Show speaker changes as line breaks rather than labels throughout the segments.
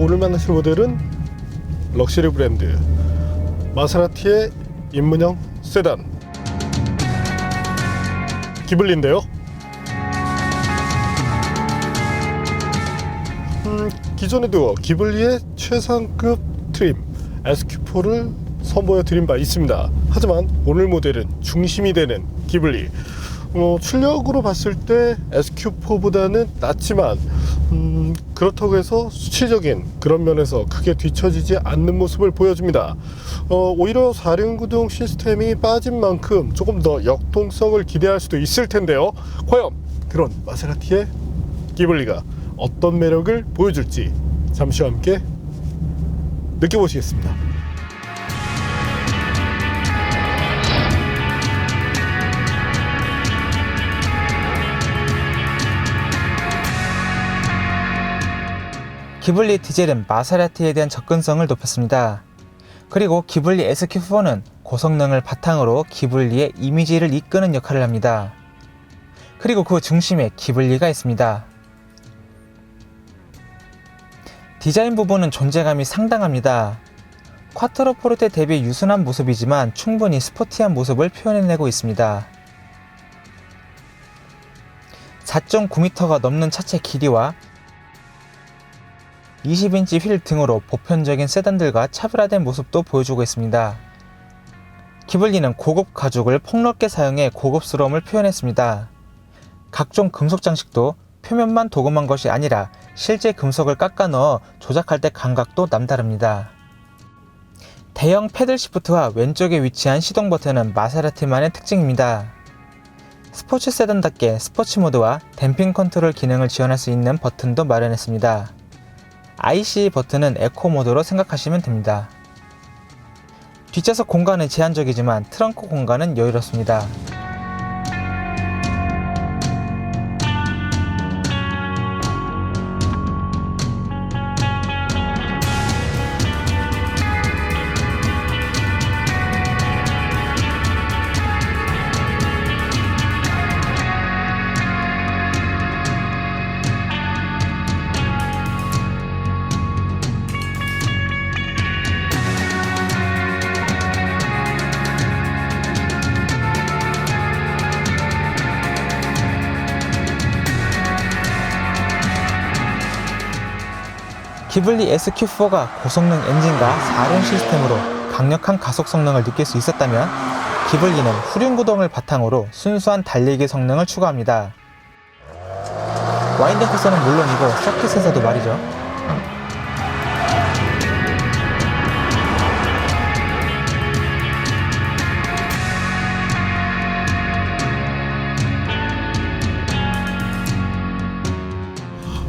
네, 오늘 만나실 모델은 럭셔리 브랜드 마세라티의 입문형 세단 기블리인데요. 음, 기존에도 기블리의 최상급 트림 SQ4를 선보여 드린 바 있습니다. 하지만 오늘 모델은 중심이 되는 기블리. 어, 출력으로 봤을 때 SQ4보다는 낫지만 음, 그렇다고 해서 수치적인 그런 면에서 크게 뒤처지지 않는 모습을 보여줍니다. 어, 오히려 4륜 구동 시스템이 빠진 만큼 조금 더 역동성을 기대할 수도 있을 텐데요. 과연 그런 마세라티의 기블리가 어떤 매력을 보여줄지 잠시와 함께 느껴보시겠습니다.
기블리 디젤은 마세라티에 대한 접근성을 높였습니다. 그리고 기블리 SQ4는 고성능을 바탕으로 기블리의 이미지를 이끄는 역할을 합니다. 그리고 그 중심에 기블리가 있습니다. 디자인 부분은 존재감이 상당합니다. 콰트로 포르테 대비 유순한 모습이지만 충분히 스포티한 모습을 표현해내고 있습니다. 4.9m가 넘는 차체 길이와 20인치 휠 등으로 보편적인 세단들과 차별화된 모습도 보여주고 있습니다. 기블리는 고급 가죽을 폭넓게 사용해 고급스러움을 표현했습니다. 각종 금속 장식도 표면만 도금한 것이 아니라 실제 금속을 깎아 넣어 조작할 때 감각도 남다릅니다. 대형 패들 시프트와 왼쪽에 위치한 시동 버튼은 마세라티만의 특징입니다. 스포츠 세단답게 스포츠 모드와 댐핑 컨트롤 기능을 지원할 수 있는 버튼도 마련했습니다. IC 버튼은 에코 모드로 생각하시면 됩니다. 뒷좌석 공간은 제한적이지만 트렁크 공간은 여유롭습니다. 기블리 SQ4가 고성능 엔진과 4륜 시스템으로 강력한 가속 성능을 느낄 수 있었다면 기블리는 후륜 구동을 바탕으로 순수한 달리기 성능을 추구합니다. 와인드 코스는 물론이고 서킷에서도 말이죠.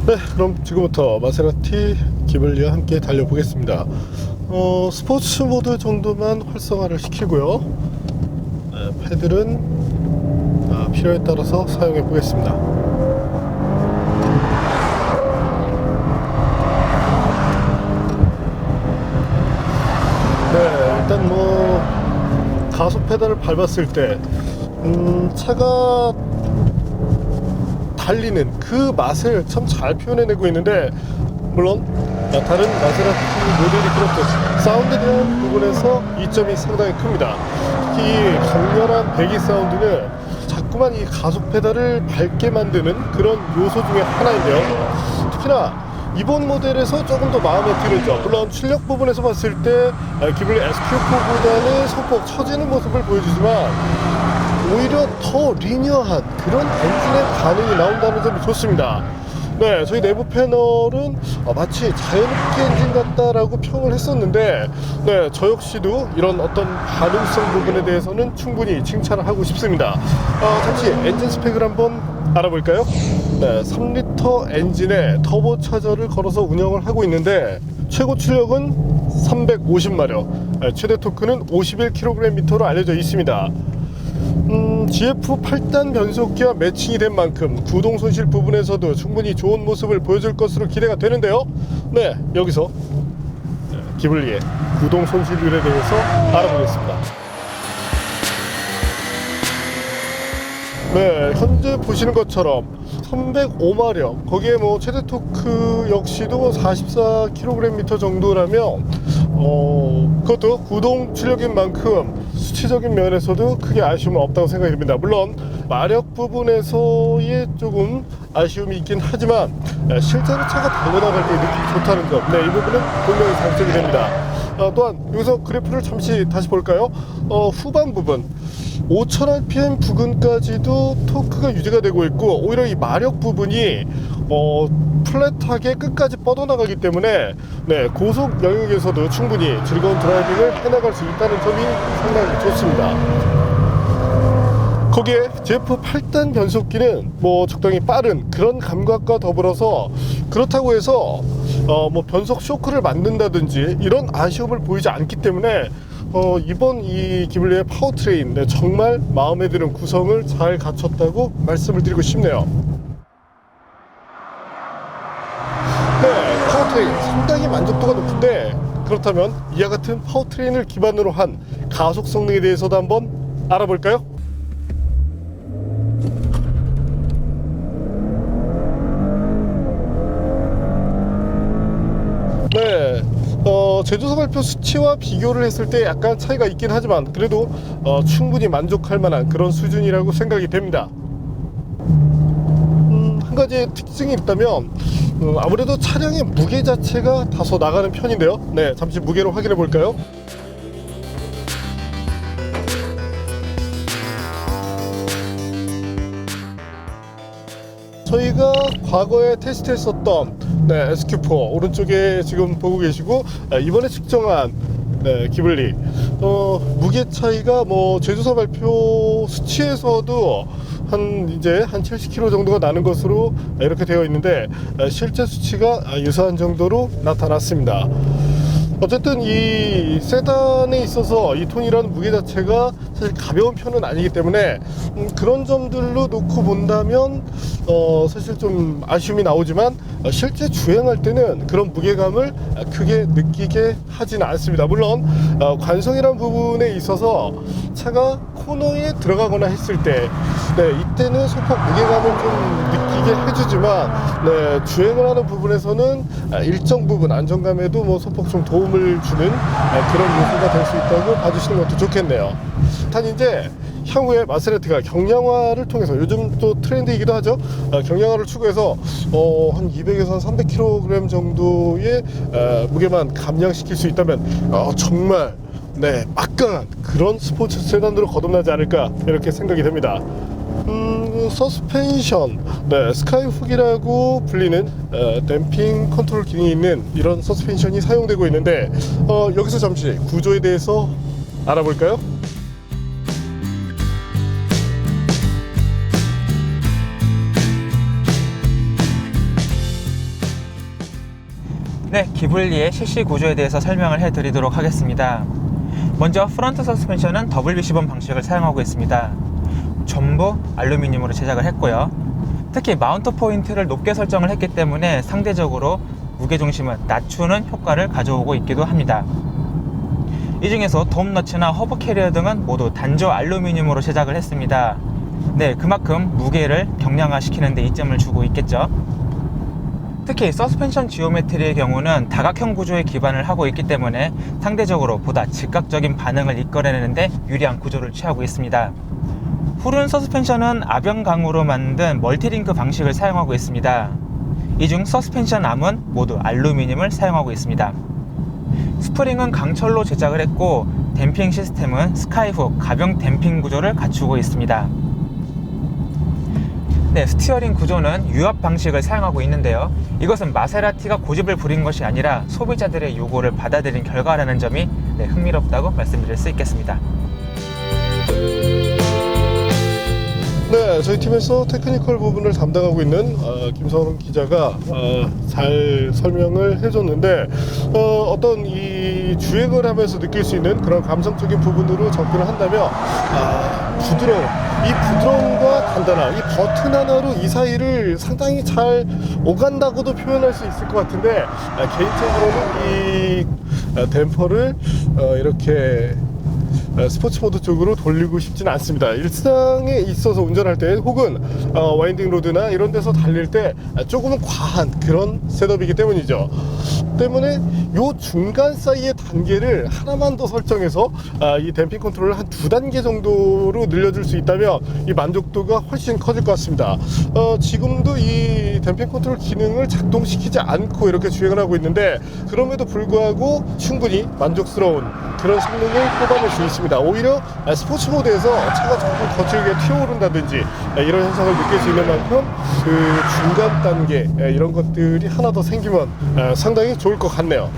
네, 그럼 지금부터 마세라티 기블리와 함께 달려보겠습니다. 어, 스포츠 모드 정도만 활성화를 시키고요. 네, 패들은 아, 필요에 따라서 사용해 보겠습니다. 네, 일단 뭐 가속 페달을 밟았을 때 음, 차가 달리는 그 맛을 참 잘 표현해내고 있는데 물론 다른 마세라티 모델이 그렇듯 사운드에 대한 부분에서 이점이 상당히 큽니다. 특히 이 강렬한 배기 사운드는 자꾸만 이 가속 페달을 밟게 만드는 그런 요소 중에 하나인데요. 특히나 이번 모델에서 조금 더 마음에 드는 점 물론 출력 부분에서 봤을 때 아, 기블리 SQ4보다는 소폭 처지는 모습을 보여주지만 오히려 더 리니어한 그런 엔진의 반응이 나온다는 점이 좋습니다. 네, 저희 내부 패널은 어, 마치 자연흡기 엔진 같다라고 평을 했었는데, 네, 저 역시도 이런 어떤 반응성 부분에 대해서는 충분히 칭찬을 하고 싶습니다. 어, 잠시 엔진 스펙을 한번 알아볼까요? 네, 3리터 엔진에 터보 차저를 걸어서 운영을 하고 있는데, 최고 출력은 350마력, 최대 토크는 51kgm로 알려져 있습니다. 음, GF 8단 변속기와 매칭이 된 만큼 구동 손실 부분에서도 충분히 좋은 모습을 보여줄 것으로 기대가 되는데요. 네, 여기서 네, 기블리의 구동 손실률에 대해서 알아보겠습니다. 네, 현재 보시는 것처럼 1105마력 거기에 뭐 최대 토크 역시도 44kgm 정도라면 어 그것도 구동 출력인 만큼 수치적인 면에서도 크게 아쉬움은 없다고 생각이 듭니다 물론 마력 부분에서의 조금 아쉬움이 있긴 하지만 에, 실제로 차가 달려나갈 때 느낌이 좋다는 점, 네, 이 부분은 분명히 장점이 됩니다. 어, 또한 여기서 그래프를 잠시 다시 볼까요? 어, 후반 부분 5000rpm 부근까지도 토크가 유지가 되고 있고 오히려 이 마력 부분이 어, 플랫하게 끝까지 뻗어나가기 때문에 네, 고속 영역에서도 충분히 즐거운 드라이빙을 해나갈 수 있다는 점이 상당히 좋습니다. 거기에 제프 8단 변속기는 뭐 적당히 빠른 그런 감각과 더불어서 그렇다고 해서 어 뭐 변속 쇼크를 맞는다든지 이런 아쉬움을 보이지 않기 때문에 어 이번 이 기블리의 파워트레인 네, 정말 마음에 드는 구성을 잘 갖췄다고 말씀을 드리고 싶네요. 네, 파워트레인 상당히 높은데 그렇다면 이와 같은 파워트레인을 기반으로 한 가속 성능에 대해서도 한번 알아볼까요? 네. 어, 제조사 발표 수치와 비교를 했을 때 약간 차이가 있긴 하지만 그래도 어, 충분히 만족할 만한 그런 수준이라고 생각이 됩니다. 음, 한 가지 특징이 있다면 음, 아무래도 차량의 무게 자체가 다소 나가는 편인데요. 네, 잠시 무게를 확인해 볼까요? 저희가 과거에 테스트했었던 네, SQ4 오른쪽에 지금 보고 계시고 아, 이번에 측정한 네, 기블리 어, 무게 차이가 뭐 제조사 발표 수치에서도 한 이제 한 70kg 정도가 나는 것으로 이렇게 되어 있는데 아, 실제 수치가 아, 유사한 정도로 나타났습니다. 어쨌든 이 세단에 있어서 이 톤이라는 무게 자체가 사실 가벼운 편은 아니기 때문에 음, 그런 점들로 놓고 본다면 어, 사실 좀 아쉬움이 나오지만 어, 실제 주행할 때는 그런 무게감을 크게 느끼게 하지는 않습니다. 물론 어, 관성이란 부분에 있어서 차가 코너에 들어가거나 했을 때 네, 이때는 소폭 무게감을 좀 느끼게 해주지만 네, 주행을 하는 부분에서는 아, 일정 부분 안정감에도 뭐 소폭 좀 도움을 주는 아, 그런 요소가 될 수 있다고 봐주시는 것도 좋겠네요. 단 이제 향후에 마세라티가 경량화를 통해서 요즘 또 트렌드이기도 하죠. 아, 경량화를 추구해서 어, 한 200에서 한 300kg 정도의 아, 무게만 감량시킬 수 있다면 어, 정말 네 막강한 그런 스포츠 세단으로 거듭나지 않을까 이렇게 생각이 됩니다. 음, 서스펜션, 네, 스카이훅이라고 불리는 어, 댐핑 컨트롤 기능이 있는 이런 서스펜션이 사용되고 있는데 어, 여기서 잠시 구조에 대해서 알아볼까요?
네, 기블리의 실시 구조에 대해서 설명을 해드리도록 하겠습니다. 먼저 프런트 서스펜션은 더블 비시본 방식을 사용하고 있습니다. 전부 알루미늄으로 제작을 했고요. 특히 마운트 포인트를 높게 설정을 했기 때문에 상대적으로 무게 중심을 낮추는 효과를 가져오고 있기도 합니다. 이 중에서 돔 너츠나 허브 캐리어 등은 모두 단조 알루미늄으로 제작을 했습니다. 네, 그만큼 무게를 경량화시키는 데 이점을 주고 있겠죠. 특히 서스펜션 지오메트리의 경우는 다각형 구조에 기반을 하고 있기 때문에 상대적으로 보다 즉각적인 반응을 이끌어내는데 유리한 구조를 취하고 있습니다. 푸른 서스펜션은 아병강으로 만든 멀티링크 방식을 사용하고 있습니다. 이 중 서스펜션 암은 모두 알루미늄을 사용하고 있습니다. 스프링은 강철로 제작을 했고 댐핑 시스템은 스카이훅 가병 댐핑 구조를 갖추고 있습니다. 네, 스티어링 구조는 유압 방식을 사용하고 있는데요. 이것은 마세라티가 고집을 부린 것이 아니라 소비자들의 요구를 받아들인 결과라는 점이 네, 흥미롭다고 말씀드릴 수 있겠습니다.
네, 저희 팀에서 테크니컬 부분을 담당하고 있는 어, 김서훈 기자가 어, 잘 설명을 해줬는데 어, 이 주행을 하면서 느낄 수 있는 그런 감성적인 부분으로 접근을 한다면 아, 부드러움, 이 부드러움과 단단함, 이 버튼 하나로 이 사이를 상당히 잘 오간다고도 표현할 수 있을 것 같은데 아, 개인적으로는 이 아, 댐퍼를 어, 이렇게 어, 스포츠 모드 쪽으로 돌리고 싶지는 않습니다. 일상에 있어서 운전할 때 혹은 어, 와인딩 로드나 이런 데서 달릴 때 조금은 과한 그런 셋업이기 때문이죠. 때문에 요 중간 사이의 단계를 하나만 더 설정해서 아, 이 댐핑 컨트롤을 한 두 단계 정도로 늘려줄 수 있다면 이 만족도가 훨씬 커질 것 같습니다. 어, 지금도 이 댐핑 컨트롤 기능을 작동시키지 않고 이렇게 주행을 하고 있는데 그럼에도 불구하고 충분히 만족스러운 그런 성능을 뽑아낼 수 있습니다. 오히려 아, 스포츠 모드에서 차가 조금 거칠게 튀어오른다든지 아, 이런 현상을 느낄 수 있는 만큼 그 중간 단계 아, 이런 것들이 하나 더 생기면 아, 상당히 좋을 것 같네요.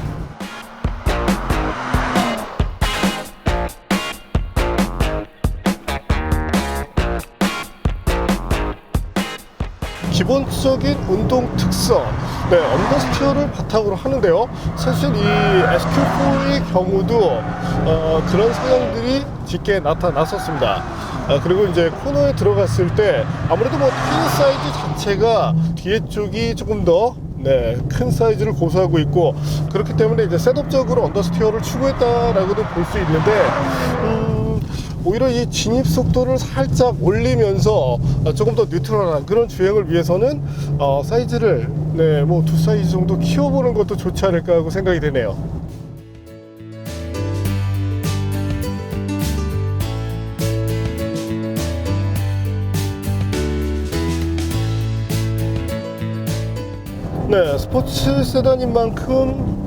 기본적인 운동 특성, 네, 언더스티어를 바탕으로 하는데요. 사실 이 SQ4의 경우도 어, 그런 성향들이 짙게 나타났었습니다. 아, 그리고 이제 코너에 들어갔을 때 아무래도 뭐 타이어 사이즈 자체가 뒤에 쪽이 조금 더 네, 큰 사이즈를 고수하고 있고 그렇기 때문에 이제 셋업적으로 언더스티어를 추구했다라고도 볼 수 있는데 음, 오히려 이 진입 속도를 살짝 올리면서 어, 조금 더 뉴트럴한 그런 주행을 위해서는 어, 사이즈를 네, 뭐 두 사이즈 정도 키워보는 것도 좋지 않을까 하고 생각이 되네요. 네, 스포츠 세단인 만큼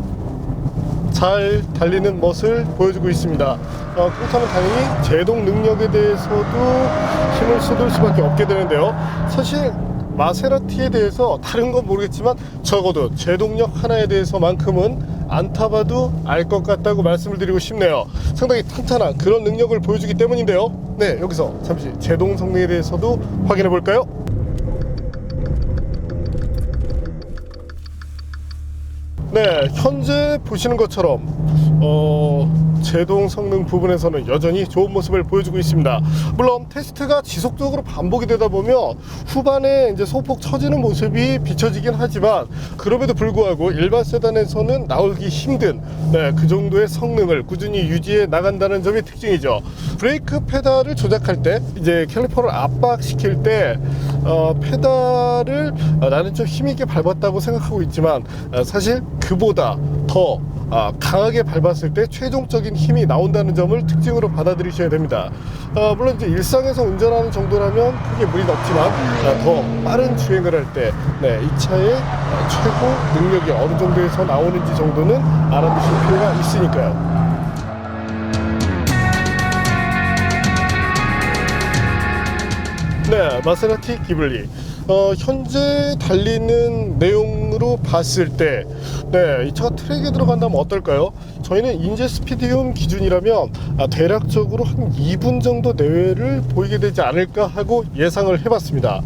잘 달리는 멋을 보여주고 있습니다. 어, 그렇다면 당연히 제동 능력에 대해서도 힘을 쏟을 수밖에 없게 되는데요. 사실 마세라티에 대해서 다른 건 모르겠지만 적어도 제동력 하나에 대해서만큼은 안 타봐도 알 것 같다고 말씀을 드리고 싶네요. 상당히 탄탄한 그런 능력을 보여주기 때문인데요. 네, 여기서 잠시 제동 성능에 대해서도 확인해 볼까요? 네, 현재 보시는 것처럼 어, 제동 성능 부분에서는 여전히 좋은 모습을 보여주고 있습니다. 물론 테스트가 지속적으로 반복이 되다 보면 후반에 이제 소폭 처지는 모습이 비춰지긴 하지만 그럼에도 불구하고 일반 세단에서는 나오기 힘든 네, 그 정도의 성능을 꾸준히 유지해 나간다는 점이 특징이죠. 브레이크 페달을 조작할 때 이제 캘리퍼를 압박시킬 때 어, 페달을 어, 나는 좀 힘있게 밟았다고 생각하고 있지만 어, 사실 그보다 더 아, 강하게 밟았을 때 최종적인 힘이 나온다는 점을 특징으로 받아들이셔야 됩니다. 어, 물론 이제 일상에서 운전하는 정도라면 크게 무리는 없지만 아, 더 빠른 주행을 할때 네, 이 차의 어, 최고 능력이 어느 정도에서 나오는지 정도는 알아두실 필요가 있으니까요. 네, 마세라티 기블리. 어, 현재 달리는 내용으로 봤을 때, 네, 이 차가 트랙에 들어간다면 어떨까요? 저희는 인제 스피디움 기준이라면 아, 대략적으로 한 2분 정도 내외를 보이게 되지 않을까 하고 예상을 해봤습니다.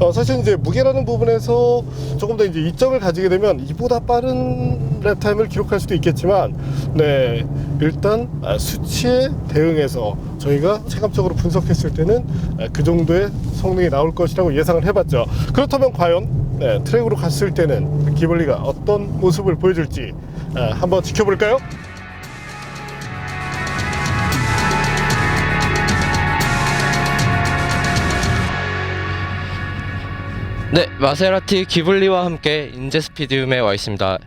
어, 사실 이제 무게라는 부분에서 조금 더 이제 이점을 가지게 되면 이보다 빠른 랩타임을 기록할 수도 있겠지만, 네, 일단 아, 수치에 대응해서 저희가 체감적으로 분석했을 때는 아, 그 정도의 성능이 나올 것이라고 예상을 해봤죠. 그렇다면 과연 네, 트랙으로 갔을 때는 기블리가 어떤 모습을 보여줄지 아, 한번 지켜볼까요?
네, 마세라티 기블리와 함께 인제 스피디움에 와 있습니다.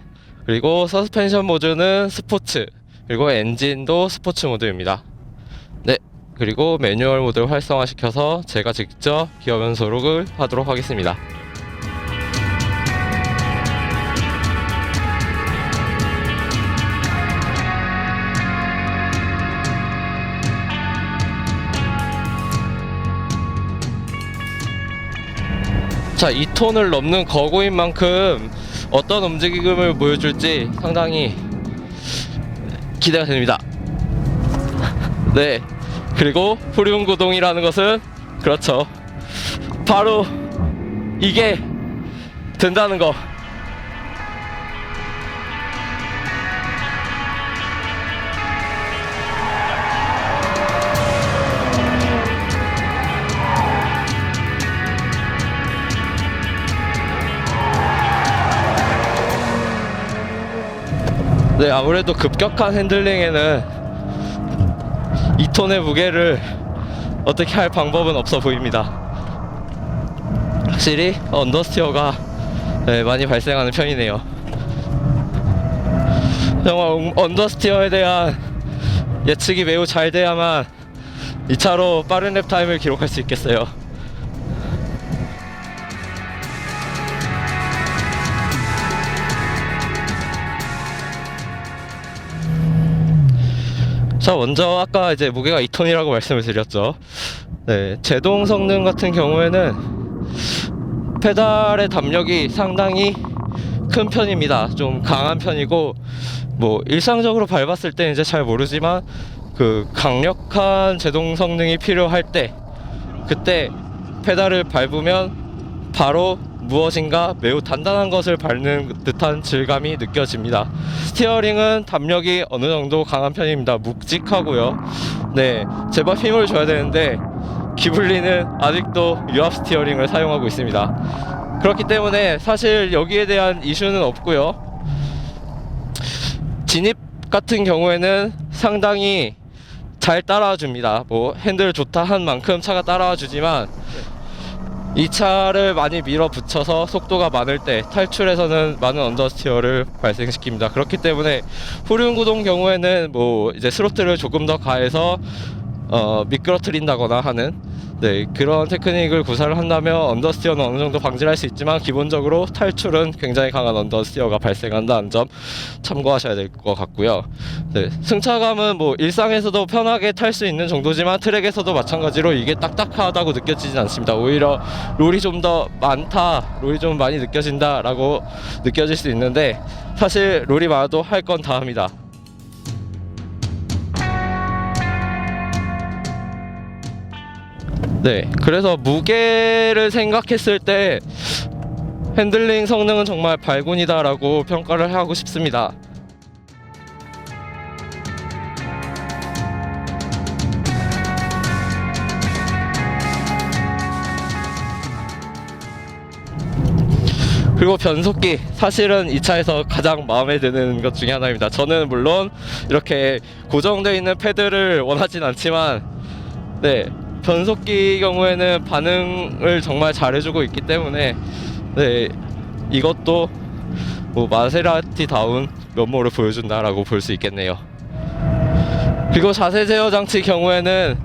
그리고 서스펜션 모드는 스포츠, 그리고 엔진도 스포츠 모드입니다. 네, 그리고 매뉴얼 모드를 활성화시켜서 제가 직접 기어 변속을 하도록 하겠습니다. 자, 2톤을 넘는 거고인 만큼 어떤 움직임을 보여줄지 상당히 기대가 됩니다. 네. 그리고 후륜 구동이라는 것은 그렇죠. 바로 이게 된다는 거. 네, 아무래도 급격한 핸들링에는 2톤의 무게를 어떻게 할 방법은 없어 보입니다. 확실히 언더스티어가 네, 많이 발생하는 편이네요. 정말 음, 언더스티어에 대한 예측이 매우 잘 돼야만 이 차로 빠른 랩 타임을 기록할 수 있겠어요. 자 먼저 아까 이제 무게가 2톤이라고 말씀을 드렸죠. 네, 제동 성능 같은 경우에는 페달의 담력이 상당히 큰 편입니다. 좀 강한 편이고 뭐 일상적으로 밟았을 때 이제 잘 모르지만 그 강력한 제동 성능이 필요할 때 그때 페달을 밟으면 바로 무엇인가 매우 단단한 것을 밟는 듯한 질감이 느껴집니다. 스티어링은 담력이 어느 정도 강한 편입니다. 묵직하고요. 네, 제발 힘을 줘야 되는데 기블리는 아직도 유압 스티어링을 사용하고 있습니다. 그렇기 때문에 사실 여기에 대한 이슈는 없고요. 진입 같은 경우에는 상당히 잘 따라와 줍니다. 뭐 핸들 좋다 한 만큼 차가 따라와 주지만 이 차를 많이 밀어붙여서 속도가 많을 때 탈출에서는 많은 언더스티어를 발생시킵니다. 그렇기 때문에 후륜 구동 경우에는 뭐 이제 스로틀을 조금 더 가해서 어, 미끄러뜨린다거나 하는 네, 그런 테크닉을 구사를 한다면 언더스티어는 어느 정도 방지를 할 수 있지만 기본적으로 탈출은 굉장히 강한 언더스티어가 발생한다는 점 참고하셔야 될 것 같고요. 네, 승차감은 뭐 일상에서도 편하게 탈 수 있는 정도지만 트랙에서도 마찬가지로 이게 딱딱하다고 느껴지진 않습니다. 오히려 롤이 좀 더 많다, 롤이 좀 많이 느껴진다라고 느껴질 수 있는데 사실 롤이 많아도 할 건 다 합니다. 네, 그래서 무게를 생각했을 때 핸들링 성능은 정말 발군이다라고 평가를 하고 싶습니다. 그리고 변속기 사실은 이 차에서 가장 마음에 드는 것 중에 하나입니다. 저는 물론 이렇게 고정되어 있는 패드를 원하진 않지만 네 변속기 경우에는 반응을 정말 잘해주고 있기 때문에 네 이것도 뭐 마세라티다운 면모를 보여준다라고 볼 수 있겠네요. 그리고 자세 제어 장치 경우에는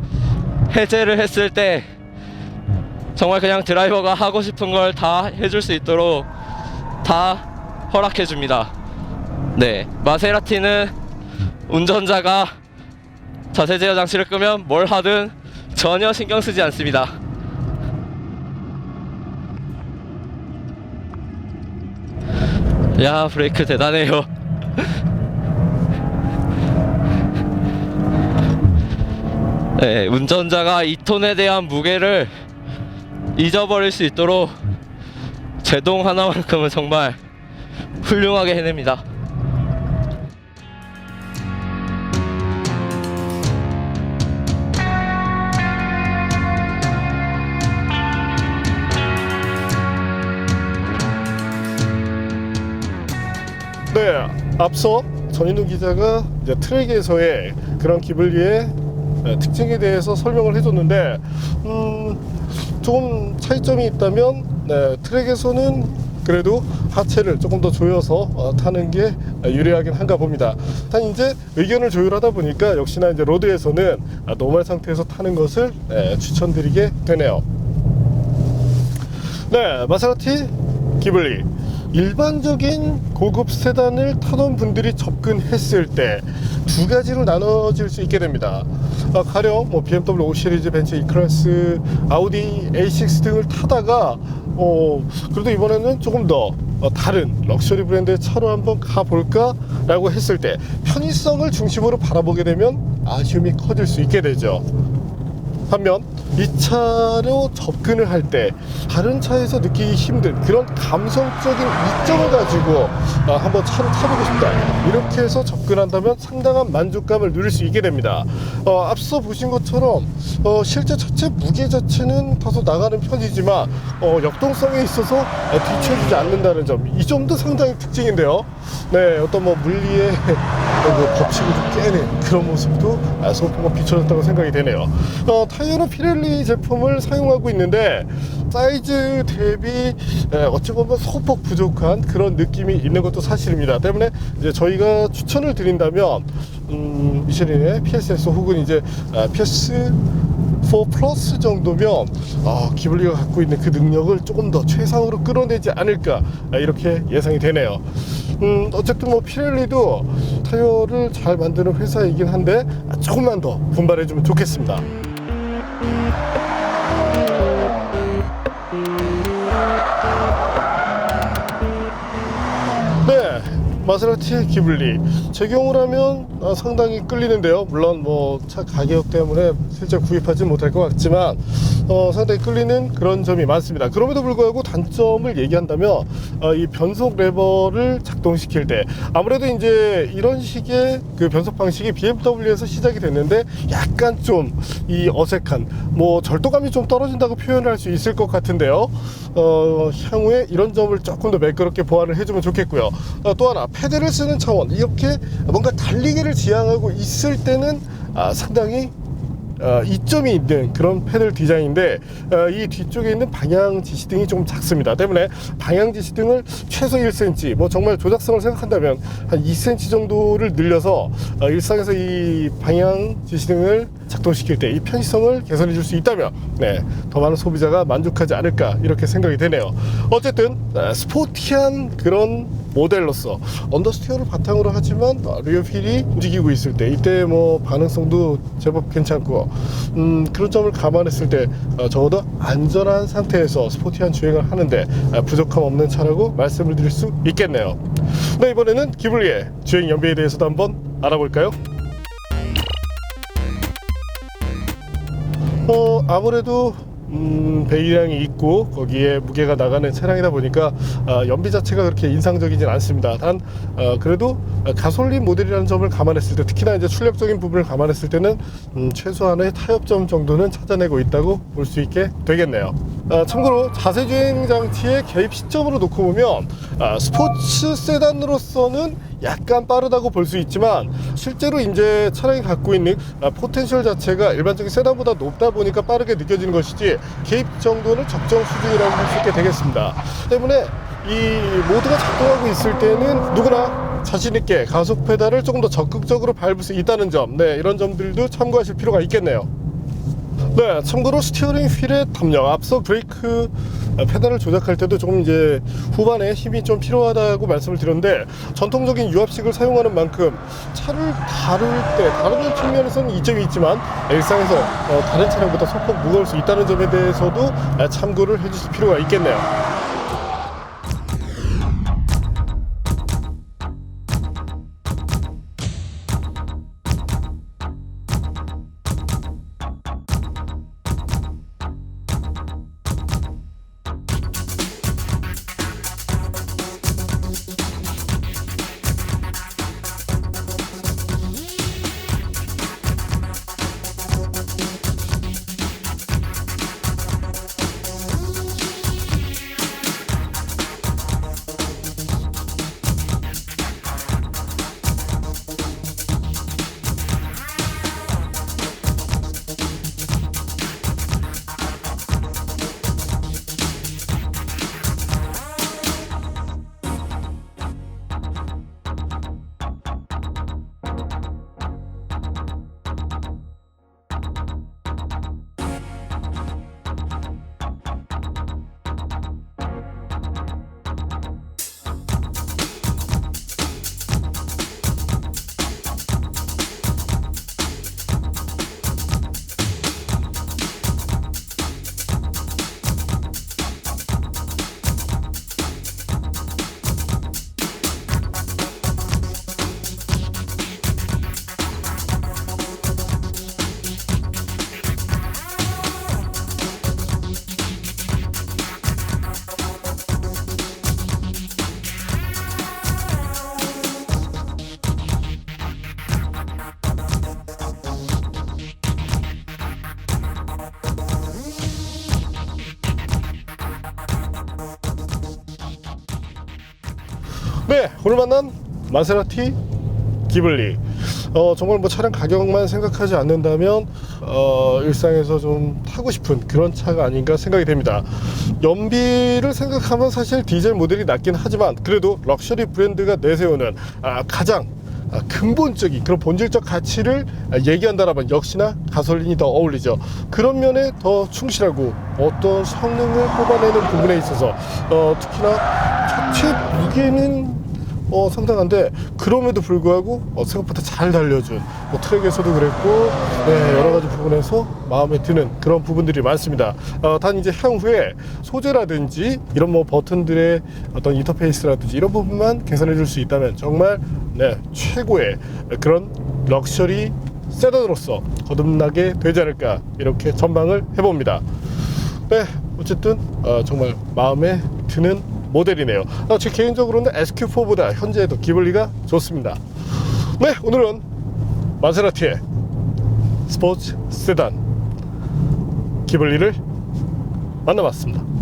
해제를 했을 때 정말 그냥 드라이버가 하고 싶은 걸 다 해줄 수 있도록 다 허락해 줍니다. 네, 마세라티는 운전자가 자세 제어 장치를 끄면 뭘 하든 전혀 신경 쓰지 않습니다. 야, 브레이크 대단해요. 네, 운전자가 2톤에 대한 무게를 잊어버릴 수 있도록 제동 하나만큼은 정말 훌륭하게 해냅니다.
네, 앞서 전인우 기자가 이제 트랙에서의 그런 기블리의 네, 특징에 대해서 설명을 해줬는데, 음, 조금 차이점이 있다면, 네, 트랙에서는 그래도 하체를 조금 더 조여서 어, 타는 게 유리하긴 한가 봅니다. 단 이제 의견을 조율하다 보니까 역시나 이제 로드에서는 아, 노멀 상태에서 타는 것을 네, 추천드리게 되네요. 네, 마세라티 기블리. 일반적인 고급 세단을 타던 분들이 접근했을 때 두 가지로 나눠질 수 있게 됩니다. 아, 가령 뭐 BMW 5 시리즈, 벤츠 E 클래스, 아우디 A6 등을 타다가 어, 그래도 이번에는 조금 더 어, 다른 럭셔리 브랜드의 차로 한번 가볼까 라고 했을 때 편의성을 중심으로 바라보게 되면 아쉬움이 커질 수 있게 되죠. 반면 이 차로 접근을 할 때 다른 차에서 느끼기 힘든 그런 감성적인 이점을 가지고 아, 한번 차를 타보고 싶다. 이렇게 해서 접근한다면 상당한 만족감을 누릴 수 있게 됩니다. 어, 앞서 보신 것처럼 어, 실제 자체 무게 자체는 다소 나가는 편이지만 어, 역동성에 있어서 어, 뒤처지지 않는다는 점 이 점도 상당히 특징인데요. 네 어떤 뭐 물리의 법칙을 좀 깨는 그런 모습도 아, 소품과 비춰졌다고 생각이 되네요. 어, 타이어는 피렐리 제품을 사용하고 있는데 사이즈 대비 에, 어찌 보면 소폭 부족한 그런 느낌이 있는 것도 사실입니다. 때문에 이제 저희가 추천을 드린다면 음, 미쉐린의 PSS 혹은 이제 아, PS 4 플러스 정도면 아, 기블리가 갖고 있는 그 능력을 조금 더 최상으로 끌어내지 않을까 아, 이렇게 예상이 되네요. 음, 어쨌든 뭐 피렐리도 타이어를 잘 만드는 회사이긴 한데 아, 조금만 더 분발해주면 좋겠습니다. 마세라티 기블리. 제 경우라면 아, 상당히 끌리는데요. 물론 뭐 차 가격 때문에 실제 구입하지 못할 것 같지만 어, 상당히 끌리는 그런 점이 많습니다. 그럼에도 불구하고 단점을 얘기한다면 어, 이 변속 레버를 작동시킬 때 아무래도 이제 이런 식의 그 변속 방식이 BMW에서 시작이 됐는데 약간 좀 이 어색한 뭐 절도감이 좀 떨어진다고 표현을 할수 있을 것 같은데요. 어, 향후에 이런 점을 조금 더 매끄럽게 보완을 해주면 좋겠고요. 어, 또 하나 패드를 쓰는 차원 이렇게 뭔가 달리기를 지향하고 있을 때는 아, 상당히 어, 이점이 있는 그런 패널 디자인인데 어, 이 뒤쪽에 있는 방향 지시등이 좀 작습니다. 때문에 방향 지시등을 최소 1cm, 뭐 정말 조작성을 생각한다면 한 2cm 정도를 늘려서 어, 일상에서 이 방향 지시등을 작동시킬 때 이 편의성을 개선해 줄 수 있다면 네, 더 많은 소비자가 만족하지 않을까 이렇게 생각이 되네요. 어쨌든 어, 스포티한 그런 모델로서 언더스티어를 바탕으로 하지만 어, 리어 휠이 움직이고 있을 때 이때 뭐 반응성도 제법 괜찮고 음, 그런 점을 감안했을 때 어, 적어도 안전한 상태에서 스포티한 주행을 하는데 아, 부족함 없는 차라고 말씀을 드릴 수 있겠네요. 네 이번에는 기블리의 주행 연비에 대해서도 한번 알아볼까요? 어 아무래도 음, 배기량이 있고 거기에 무게가 나가는 차량이다 보니까 아, 연비 자체가 그렇게 인상적이진 않습니다. 단 어, 그래도 가솔린 모델이라는 점을 감안했을 때 특히나 이제 출력적인 부분을 감안했을 때는 음, 최소한의 타협점 정도는 찾아내고 있다고 볼 수 있게 되겠네요. 아, 참고로 자세 주행 장치의 개입 시점으로 놓고 보면 아, 스포츠 세단으로서는 약간 빠르다고 볼 수 있지만 실제로 이제 차량이 갖고 있는 아, 포텐셜 자체가 일반적인 세단보다 높다 보니까 빠르게 느껴지는 것이지 개입 정도는 적정 수준이라고 볼수 있게 되겠습니다. 때문에 이 모드가 작동하고 있을 때는 누구나 자신 있게 가속 페달을 조금 더 적극적으로 밟을 수 있다는 점, 네 이런 점들도 참고하실 필요가 있겠네요. 네, 참고로 스티어링 휠의 담력, 앞서 브레이크 어, 페달을 조작할 때도 조금 이제 후반에 힘이 좀 필요하다고 말씀을 드렸는데 전통적인 유압식을 사용하는 만큼 차를 다룰 때 다루는 측면에서는 이점이 있지만 일상에서 어, 다른 차량보다 소폭 무거울 수 있다는 점에 대해서도 어, 참고를 해주실 필요가 있겠네요. 네, 오늘 만난 마세라티 기블리. 어, 정말 뭐 차량 가격만 생각하지 않는다면 어, 일상에서 좀 타고 싶은 그런 차가 아닌가 생각이 됩니다. 연비를 생각하면 사실 디젤 모델이 낫긴 하지만 그래도 럭셔리 브랜드가 내세우는 아, 가장 아, 근본적인 그런 본질적 가치를 아, 얘기한다라면 역시나 가솔린이 더 어울리죠. 그런 면에 더 충실하고 어떤 성능을 뽑아내는 부분에 있어서 어, 특히나 차체 무게는 어, 상당한데 그럼에도 불구하고 어, 생각보다 잘 달려준 뭐 트랙에서도 그랬고 네, 여러 가지 부분에서 마음에 드는 그런 부분들이 많습니다. 어, 단 이제 향후에 소재라든지 이런 뭐 버튼들의 어떤 인터페이스라든지 이런 부분만 개선해 줄 수 있다면 정말 네, 최고의 그런 럭셔리 세단으로서 거듭나게 되지 않을까 이렇게 전망을 해봅니다. 네, 어쨌든 어, 정말 마음에 드는 모델이네요. 어, 제 개인적으로는 SQ4보다 현재도 기블리가 좋습니다. 네, 오늘은 마세라티의 스포츠 세단 기블리를 만나봤습니다.